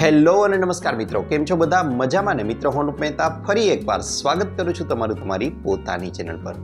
Hello અને નમસ્કાર મિત્રો, કેમ છો બધા? મજામાં ને? મિત્રો, હું મહેતા ફરી એકવાર સ્વાગત કરું છું તમારું તમારી પોતાની ચેનલ પર.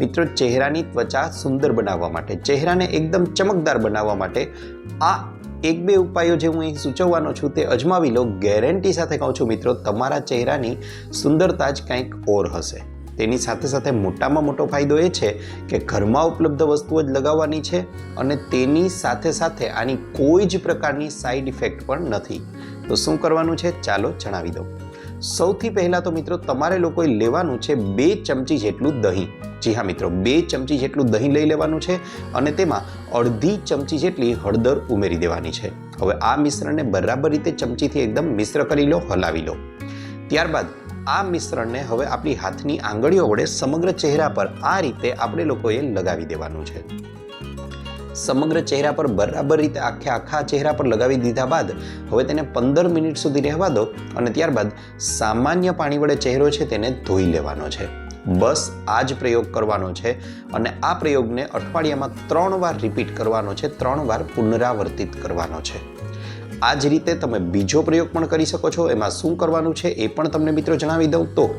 મિત્રો, ચહેરાની ત્વચા સુંદર બનાવવા માટે, ચહેરાને એકદમ ચમકદાર બનાવવા માટે આ એક બે ઉપાયો જે હું અહીં સૂચવવાનો છું તે અજમાવી લો. ગેરંટી સાથે કહું છું મિત્રો, તમારા ચહેરાની સુંદરતા જ કંઈક ઓર હશે. તેની સાથે સાથે મોટામાં મોટો ફાયદો એ છે કે ઘરમાં ઉપલબ્ધ વસ્તુઓ જ લગાવવાની છે અને તેની સાથે સાથે આની કોઈ જ પ્રકારની સાઈડ ઇફેક્ટ પણ નથી. તો શું કરવાનું છે? ચાલો જણાવી દઉં. સૌથી પહેલાં તો મિત્રો તમારે લોકોએ લેવાનું છે બે ચમચી જેટલું દહીં. જી હા મિત્રો, બે ચમચી જેટલું દહીં લઈ લેવાનું છે અને તેમાં અડધી ચમચી જેટલી હળદર ઉમેરી દેવાની છે. હવે આ મિશ્રણને બરાબર રીતે ચમચીથી એકદમ મિશ્ર કરી લો, હલાવી લો. ત્યારબાદ આ મિશ્રણને હવે આપણી હાથની આંગળીઓ વડે સમગ્ર ચહેરા પર આ રીતે આપણે લોકોએ લગાવી દેવાનું છે. સમગ્ર ચહેરા પર બરાબર રીતે આખે આખા ચહેરા પર લગાવી દીધા બાદ હવે તેને પંદર મિનિટ સુધી રહેવા દો અને ત્યારબાદ સામાન્ય પાણી વડે ચહેરો છે તેને ધોઈ લેવાનો છે. બસ આ જ પ્રયોગ કરવાનો છે અને આ પ્રયોગને અઠવાડિયામાં ત્રણ વાર રિપીટ કરવાનો છે, ત્રણ વાર પુનરાવર્તિત કરવાનો છે. આ જ રીતે તમે બીજો પ્રયોગ પણ કરી શકો છો. એમાં શું કરવાનું છે એ પણ તમને મિત્રો જણાવી દઉં. તો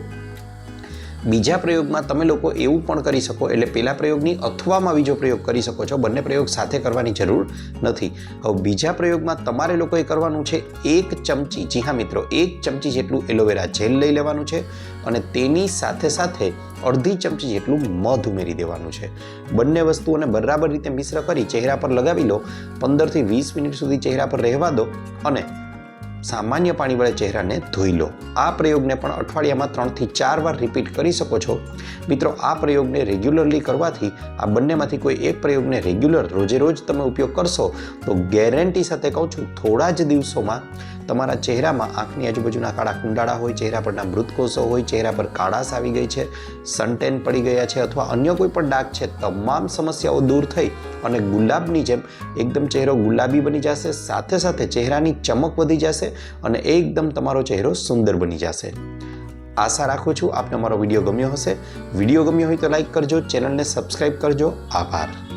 બીજા પ્રયોગમાં તમે લોકો એવું પણ કરી શકો, એટલે પહેલા પ્રયોગની અથવામાં બીજો પ્રયોગ કરી શકો છો. બંને પ્રયોગ સાથે કરવાની જરૂર નથી. હવે બીજા પ્રયોગમાં તમારે લોકોએ કરવાનું છે એક ચમચી, જી હા મિત્રો, એક ચમચી જેટલું એલોવેરા જેલ લઈ લેવાનું છે અને તેની સાથે સાથે અડધી ચમચી જેટલું મધ ઉમેરી દેવાનું છે. બંને વસ્તુઓને બરાબર રીતે મિશ્ર કરી ચહેરા પર લગાવી લો. પંદરથી વીસ મિનિટ સુધી ચહેરા પર રહેવા દો અને સામાન્ય પાણી વડે ચહેરાને ધોઈ લો. આ પ્રયોગને પણ અઠવાડિયામાં ત્રણથી ચાર વાર રિપીટ કરી શકો છો. મિત્રો, આ પ્રયોગને રેગ્યુલરલી કરવાથી આ બંનેમાંથી કોઈ એક પ્રયોગને રેગ્યુલર રોજે રોજ તમે ઉપયોગ કરશો, તો ગેરંટી સાથે કહું છું, થોડા જ દિવસોમાં તમારા ચહેરામાં આંખની આજુબાજુના કાળા કુંડાળા હોય, ચહેરા પરના મૃતકોષો હોય, ચહેરા પર કાળાશ આવી ગઈ છે સનટેન પડી ગયા છે અથવા અન્ય કોઈ પણ ડાઘ છે, તમામ સમસ્યાઓ દૂર થઈ અને ગુલાબની જેમ એકદમ ચહેરો ગુલાબી બની જશે, સાથે સાથે ચહેરાની ચમક વધી જશે અને એકદમ તમારો ચહેરો સુંદર બની જશે. આશા રાખું છું આપને મારો વીડિયો ગમ્યો હશે. વીડિયો ગમ્યો હોય તો લાઈક કરજો, ચેનલને સબસ્ક્રાઈબ કરજો. આભાર.